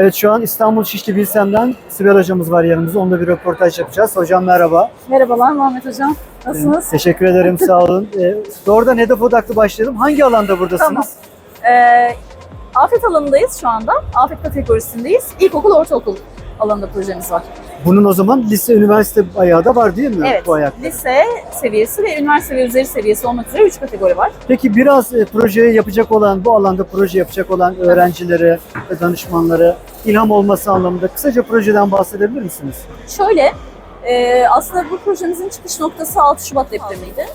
Evet şu an İstanbul Şişli Bilsem'den Sibel hocamız var yanımızda. Onunla bir röportaj yapacağız. Hocam merhaba. Merhabalar Muhammed Hocam. Nasılsınız? Ee, Teşekkür ederim sağ olun. Ee, doğrudan hedef odaklı başlayalım. Hangi alanda buradasınız? Ee, afet alanındayız şu anda. Afet kategorisindeyiz. İlkokul, ortaokul alanında projemiz var. Bunun o zaman lise, üniversite ayağı da var değil mi? Evet, Bu ayak. lise seviyesi ve üniversite ve üzeri seviyesi olmak üzere 3 kategori var. Peki biraz e, projeyi yapacak olan, bu alanda proje yapacak olan öğrencilere ve danışmanlara ilham olması anlamında kısaca projeden bahsedebilir misiniz? Şöyle, e, aslında bu projemizin çıkış noktası 6 Şubat depremiydi.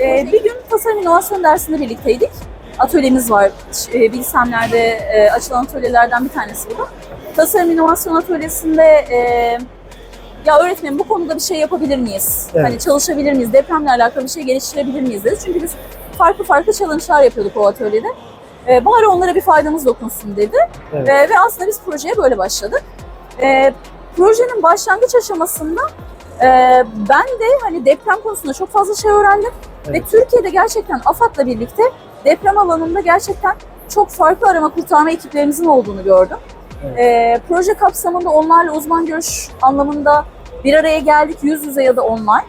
E, bir gün tasarım inovasyon dersinde birlikteydik. Atölyemiz var. E, Bilsemler'de e, açılan atölyelerden bir tanesi bu. Tasarım inovasyon atölyesinde e, ya öğretmenim bu konuda bir şey yapabilir miyiz? Evet. Hani çalışabilir miyiz? Depremle alakalı bir şey geliştirebilir miyiz dedi. Çünkü biz farklı farklı challenge'lar yapıyorduk o atölyede. E, bari onlara bir faydamız dokunsun dedi. Evet. E, ve aslında biz projeye böyle başladık. E, projenin başlangıç aşamasında e, ben de hani deprem konusunda çok fazla şey öğrendim. Evet. Ve Türkiye'de gerçekten AFAD'la birlikte deprem alanında gerçekten çok farklı arama kurtarma ekiplerimizin olduğunu gördüm. Evet. E, proje kapsamında onlarla uzman görüş anlamında bir araya geldik yüz yüze ya da online.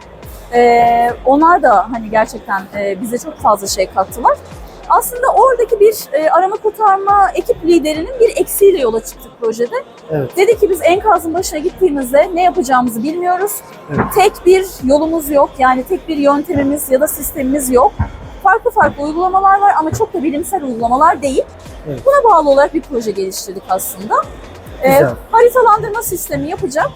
E, onlar da hani gerçekten e, bize çok fazla şey kattılar. Aslında oradaki bir e, arama kurtarma ekip liderinin bir eksiğiyle yola çıktık projede. Evet. Dedi ki biz enkazın başına gittiğimizde ne yapacağımızı bilmiyoruz. Evet. Tek bir yolumuz yok. Yani tek bir yöntemimiz ya da sistemimiz yok. Farklı farklı uygulamalar var ama çok da bilimsel uygulamalar değil. Evet. Buna bağlı olarak bir proje geliştirdik aslında. Ee, Güzel. haritalandırma sistemi yapacak.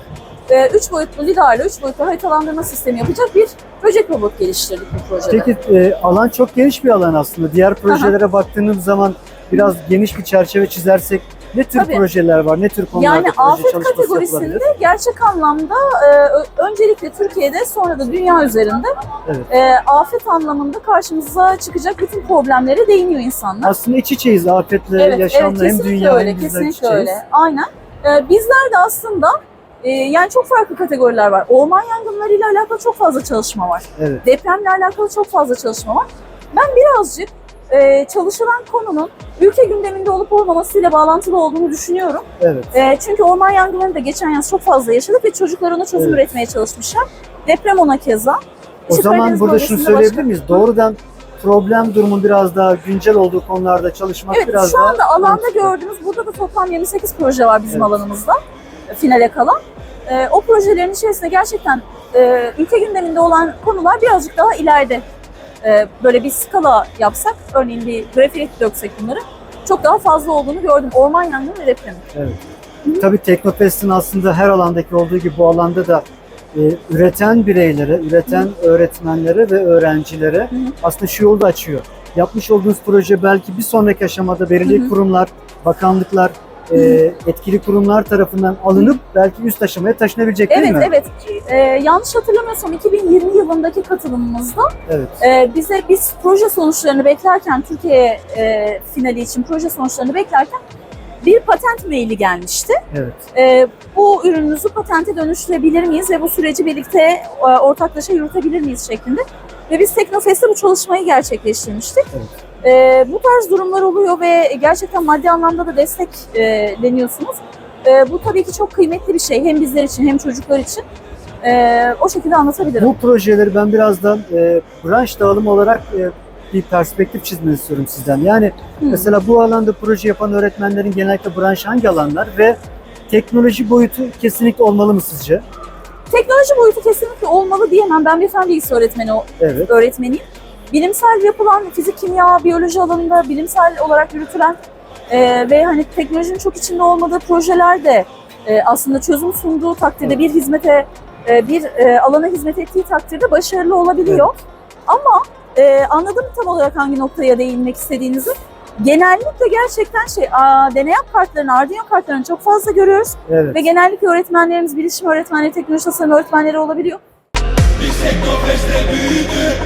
e, üç boyutlu lidarla üç boyutlu haritalandırma sistemi yapacak bir böcek robot geliştirdik bu projede. Peki e, alan çok geniş bir alan aslında. Diğer projelere baktığınız zaman biraz geniş bir çerçeve çizersek ne tür Tabii. projeler var? Ne tür konularda Yani proje afet çalışması kategorisinde yapılabilir? gerçek anlamda e, öncelikle Türkiye'de sonra da dünya üzerinde Evet. e, afet anlamında karşımıza çıkacak bütün problemlere değiniyor insanlar. Aslında iç içeyiz afetle, Evet, yaşamla evet hem dünya öyle, hem bizler kesinlikle içeyiz. öyle. Aynen. E, bizler de aslında e, yani çok farklı kategoriler var. Orman yangınlarıyla alakalı çok fazla çalışma var. Evet. Depremle alakalı çok fazla çalışma var. Ben birazcık e, çalışılan konunun ülke gündeminde olup olmamasıyla bağlantılı olduğunu düşünüyorum. Evet. E, çünkü orman yangınlarını da geçen yaz çok fazla yaşadık ve çocuklar ona çözüm Evet. üretmeye çalışmışlar. Deprem ona keza. O İşte zaman burada şunu söyleyebilir başka- miyiz? Doğrudan problem durumun biraz daha güncel olduğu konularda çalışmak Evet biraz şu daha anda alanda mantıklı. gördüğümüz burada da toplam 28 proje var bizim Evet. alanımızda e, finale kalan. E, o projelerin içerisinde gerçekten e, ülke gündeminde olan konular birazcık daha ileride. E, böyle bir skala yapsak, örneğin bir grafiğe döksek bunları çok daha fazla olduğunu gördüm. Orman yangını ve depremi. Evet. Tabii Teknofest'in aslında her alandaki olduğu gibi bu alanda da e, üreten bireylere, üreten öğretmenlere ve öğrencilere Hı hı. aslında şu yolu da açıyor. Yapmış olduğunuz proje belki bir sonraki aşamada belirli kurumlar, bakanlıklar, e, etkili kurumlar tarafından alınıp belki üst aşamaya taşınabilecek değil Evet, mi? evet. E, yanlış hatırlamıyorsam 2020 yılındaki katılımımızda Evet. Ee, bize biz proje sonuçlarını beklerken Türkiye e, finali için proje sonuçlarını beklerken bir patent maili gelmişti. Evet. Ee, bu ürününüzü patente dönüştürebilir miyiz ve bu süreci birlikte e, ortaklaşa yürütebilir miyiz şeklinde. Ve biz Teknofest'te bu çalışmayı gerçekleştirmiştik. Ee, bu tarz durumlar oluyor ve gerçekten maddi anlamda da destekleniyorsunuz. Ee, bu tabii ki çok kıymetli bir şey hem bizler için hem çocuklar için. Ee, o şekilde anlatabilirim. Bu projeleri ben birazdan e, branş dağılımı olarak e, bir perspektif çizmeni istiyorum sizden. Yani Hı. mesela bu alanda proje yapan öğretmenlerin genellikle branş hangi alanlar ve teknoloji boyutu kesinlikle olmalı mı sizce? Teknoloji boyutu kesinlikle olmalı diyemem. Ben bir fen bilgisi öğretmeni Evet. öğretmeniyim. Bilimsel yapılan fizik, kimya, biyoloji alanında bilimsel olarak yürütülen e, ve hani teknolojinin çok içinde olmadığı projeler de e, aslında çözüm sunduğu takdirde Evet. bir hizmete, e, bir e, alana hizmet ettiği takdirde başarılı olabiliyor. Ama e, anladım tam olarak hangi noktaya değinmek istediğinizi. Genellikle gerçekten şey, aa, deneyap kartlarını, Arduino kartlarını çok fazla görüyoruz. Evet. Ve genellikle öğretmenlerimiz bilişim öğretmenleri, teknoloji tasarım öğretmenleri olabiliyor. Biz Teknofest'te büyüdük